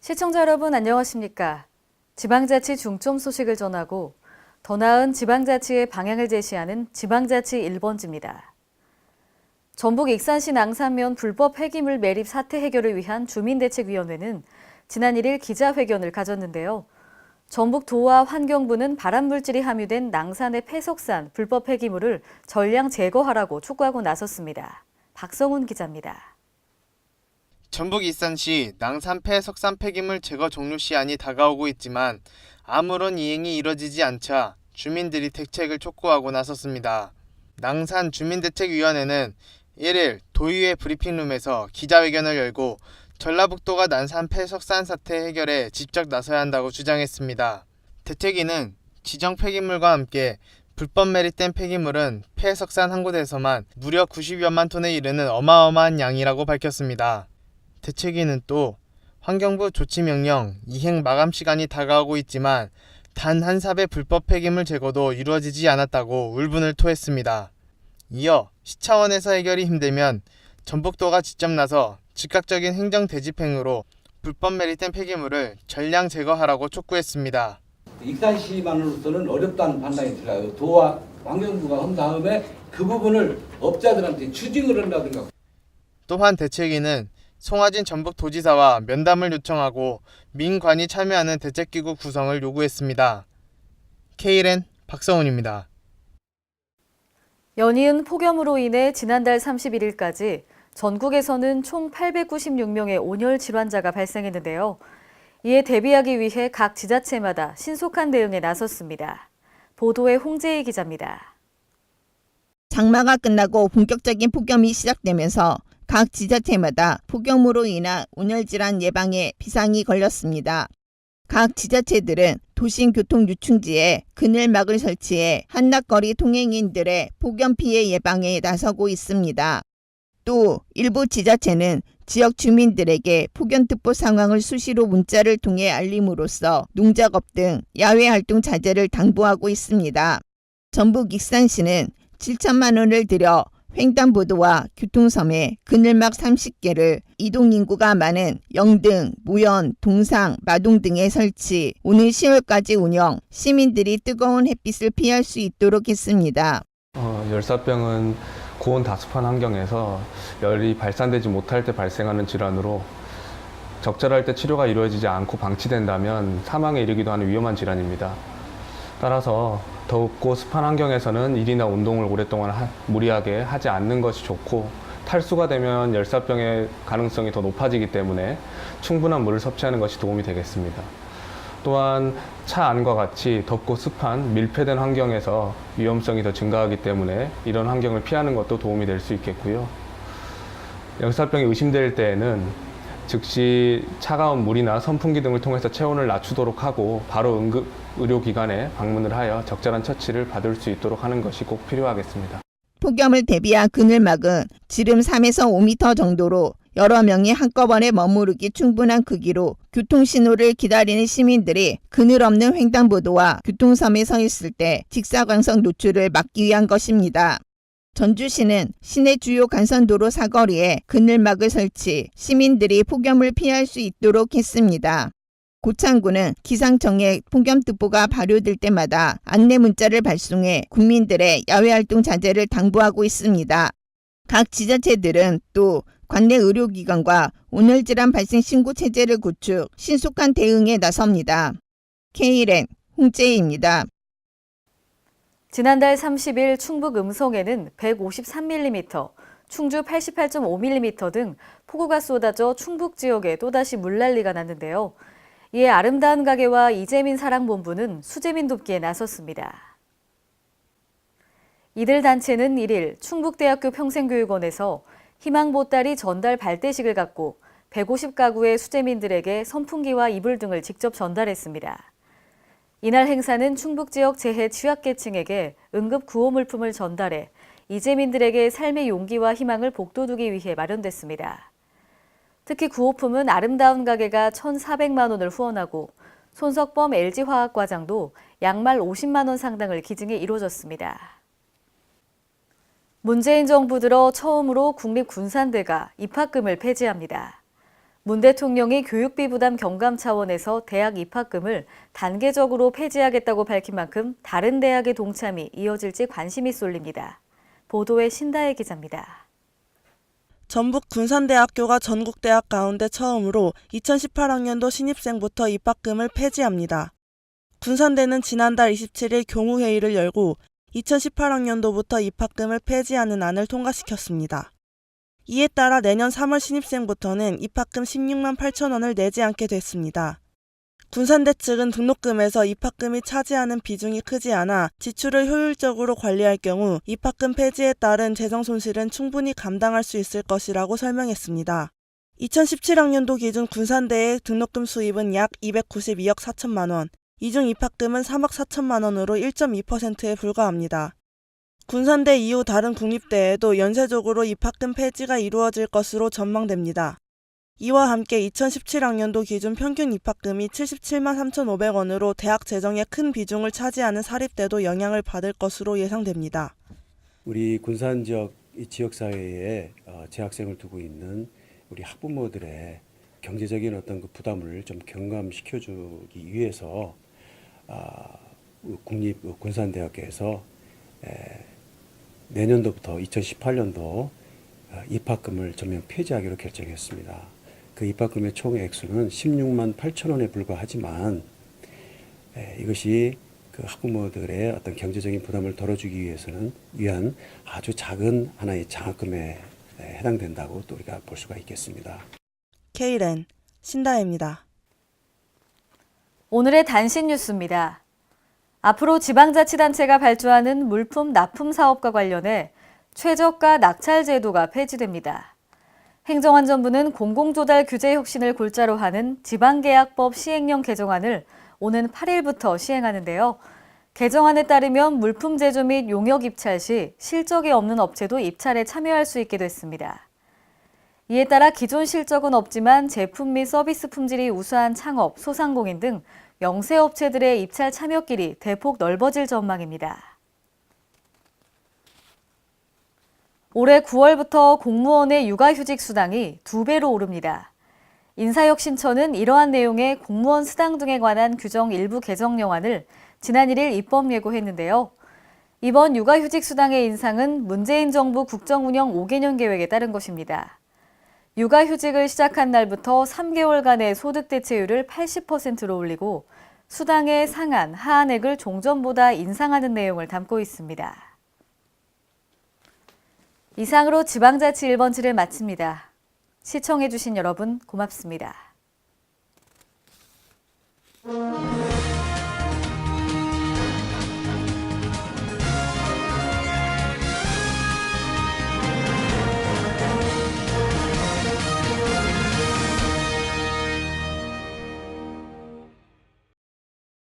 시청자 여러분 안녕하십니까? 지방자치 중점 소식을 전하고 더 나은 지방자치의 방향을 제시하는 지방자치 1번지입니다. 전북 익산시 낭산면 불법 폐기물 매립 사태 해결을 위한 주민대책위원회는 지난 1일 기자회견을 가졌는데요. 전북 도와 환경부는 발암물질이 함유된 낭산의 폐석산 불법 폐기물을 전량 제거하라고 촉구하고 나섰습니다. 박성훈 기자입니다. 전북 익산시 낭산 폐 석산 폐기물 제거 종료 시한이 다가오고 있지만 아무런 이행이 이뤄지지 않자 주민들이 대책을 촉구하고 나섰습니다. 낭산 주민대책위원회는 1일 도의회 브리핑룸에서 기자회견을 열고 전라북도가 난산 폐석산 사태 해결에 직접 나서야 한다고 주장했습니다. 대책위는 지정 폐기물과 함께 불법 매립된 폐기물은 폐석산 한 곳에서만 무려 90여만 톤에 이르는 어마어마한 양이라고 밝혔습니다. 대책위는 또 환경부 조치명령 이행 마감 시간이 다가오고 있지만 단 한 삽의 불법 폐기물 제거도 이루어지지 않았다고 울분을 토했습니다. 이어 시 차원에서 해결이 힘들면 전북도가 직접 나서 즉각적인 행정 대집행으로 불법 매립된 폐기물을 전량 제거하라고 촉구했습니다. 익산시만으로서는 어렵다는 판단이 들어요. 도와 환경부가 한 다음에 그 부분을 업자들한테 추징을 한다든가 또한 대책위는 송하진 전북도지사와 면담을 요청하고 민관이 참여하는 대책기구 구성을 요구했습니다. K랜 박성훈입니다. 연이은 폭염으로 인해 지난달 31일까지 전국에서는 총 896명의 온열 질환자가 발생했는데요. 이에 대비하기 위해 각 지자체마다 신속한 대응에 나섰습니다. 보도에 홍재희 기자입니다. 장마가 끝나고 본격적인 폭염이 시작되면서 각 지자체마다 폭염으로 인한 온열질환 예방에 비상이 걸렸습니다. 각 지자체들은 도심 교통 유충지에 그늘막을 설치해 한낮거리 통행인들의 폭염 피해 예방에 나서고 있습니다. 또 일부 지자체는 지역 주민들에게 폭염특보 상황을 수시로 문자를 통해 알림으로써 농작업 등 야외 활동 자제를 당부하고 있습니다. 전북 익산시는 7천만 원을 들여 횡단보도와 교통섬에 그늘막 30개를 이동인구가 많은 영등, 무연, 동상, 마동 등에 설치, 오늘 10월까지 운영, 시민들이 뜨거운 햇빛을 피할 수 있도록 했습니다. 어, 열사병은 고온 다습한 환경에서 열이 발산되지 못할 때 발생하는 질환으로 적절할 때 치료가 이루어지지 않고 방치된다면 사망에 이르기도 하는 위험한 질환입니다. 따라서 덥고 습한 환경에서는 일이나 운동을 오랫동안 하- 무리하게 하지 않는 것이 좋고 탈수가 되면 열사병의 가능성이 더 높아지기 때문에 충분한 물을 섭취하는 것이 도움이 되겠습니다. 또한 차 안과 같이 덥고 습한 밀폐된 환경에서 위험성이 더 증가하기 때문에 이런 환경을 피하는 것도 도움이 될 수 있겠고요. 열사병이 의심될 때에는 즉시 차가운 물이나 선풍기 등을 통해서 체온을 낮추도록 하고 바로 응급 의료기관에 방문을 하여 적절한 처치를 받을 수 있도록 하는 것이 꼭 필요하겠습니다. 폭염을 대비한 그늘 막은 지름 3에서 5m 정도로 여러 명이 한꺼번에 머무르기 충분한 크기로 교통신호를 기다리는 시민들이 그늘 없는 횡단보도와 교통섬에 서 있을 때 직사광선 노출을 막기 위한 것입니다. 전주시는 시내 주요 간선도로 사거리에 그늘막을 설치, 시민들이 폭염을 피할 수 있도록 했습니다. 고창구는 기상청에 폭염특보가 발효될 때마다 안내 문자를 발송해 국민들의 야외활동 자제를 당부하고 있습니다. 각 지자체들은 또 관내 의료기관과 온열질환 발생 신고 체제를 구축, 신속한 대응에 나섭니다. K랜 홍재희입니다. 지난달 30일 충북 음성에는 153mm, 충주 88.5mm 등 폭우가 쏟아져 충북 지역에 또다시 물난리가 났는데요. 이에 아름다운 가게와 이재민 사랑본부는 수재민 돕기에 나섰습니다. 이들 단체는 1일 충북대학교 평생교육원에서 희망 보따리 전달 발대식을 갖고 150가구의 수재민들에게 선풍기와 이불 등을 직접 전달했습니다. 이날 행사는 충북 지역 재해 취약계층에게 응급 구호 물품을 전달해 이재민들에게 삶의 용기와 희망을 복돋우기 위해 마련됐습니다. 특히 구호품은 아름다운 가게가 1,400만 원을 후원하고 손석범 LG화학 과장도 양말 50만 원 상당을 기증해 이루어졌습니다. 문재인 정부 들어 처음으로 국립군산대가 입학금을 폐지합니다. 문 대통령이 교육비 부담 경감 차원에서 대학 입학금을 단계적으로 폐지하겠다고 밝힌 만큼 다른 대학의 동참이 이어질지 관심이 쏠립니다. 보도에 신다혜 기자입니다. 전북 군산대학교가 전국대학 가운데 처음으로 2018학년도 신입생부터 입학금을 폐지합니다. 군산대는 지난달 27일 교무회의를 열고 2018학년도부터 입학금을 폐지하는 안을 통과시켰습니다. 이에 따라 내년 3월 신입생부터는 입학금 16만 8천 원을 내지 않게 됐습니다. 군산대 측은 등록금에서 입학금이 차지하는 비중이 크지 않아 지출을 효율적으로 관리할 경우 입학금 폐지에 따른 재정 손실은 충분히 감당할 수 있을 것이라고 설명했습니다. 2017학년도 기준 군산대의 등록금 수입은 약 292억 4천만 원, 이중 입학금은 3억 4천만 원으로 1.2%에 불과합니다. 군산대 이후 다른 국립대에도 연쇄적으로 입학금 폐지가 이루어질 것으로 전망됩니다. 이와 함께 2017학년도 기준 평균 입학금이 77만 3,500원으로 대학 재정의 큰 비중을 차지하는 사립대도 영향을 받을 것으로 예상됩니다. 우리 군산 지역 이 지역 사회에 어, 재학생을 두고 있는 우리 학부모들의 경제적인 어떤 그 부담을 좀 경감시켜주기 위해서 아, 국립 군산대학교에서 에, 내년도부터 2018년도 어, 입학금을 전면 폐지하기로 결정했습니다. 그 입학금의 총 액수는 16만 8천 원에 불과하지만 에, 이것이 그 학부모들의 어떤 경제적인 부담을 덜어주기 위해서는 위한 아주 작은 하나의 장학금에 에, 해당된다고 또 우리가 볼 수가 있겠습니다. K랜 신다혜입니다. 오늘의 단신 뉴스입니다. 앞으로 지방자치단체가 발주하는 물품 납품 사업과 관련해 최저가 낙찰 제도가 폐지됩니다. 행정안전부는 공공조달 규제 혁신을 골자로 하는 지방계약법 시행령 개정안을 오는 8일부터 시행하는데요. 개정안에 따르면 물품 제조 및 용역 입찰 시 실적이 없는 업체도 입찰에 참여할 수 있게 됐습니다. 이에 따라 기존 실적은 없지만 제품 및 서비스 품질이 우수한 창업, 소상공인 등 영세업체들의 입찰 참여 길이 대폭 넓어질 전망입니다. 올해 9월부터 공무원의 육아휴직 수당이 두 배로 오릅니다. 인사혁신처는 이러한 내용의 공무원 수당 등에 관한 규정 일부 개정령안을 지난 1일 입법 예고했는데요. 이번 육아휴직 수당의 인상은 문재인 정부 국정운영 5개년 계획에 따른 것입니다. 육아휴직을 시작한 날부터 3개월간의 소득 대체율을 80%로 올리고 수당의 상한, 하한액을 종전보다 인상하는 내용을 담고 있습니다. 이상으로 지방자치 1번지를 마칩니다. 시청해주신 여러분 고맙습니다.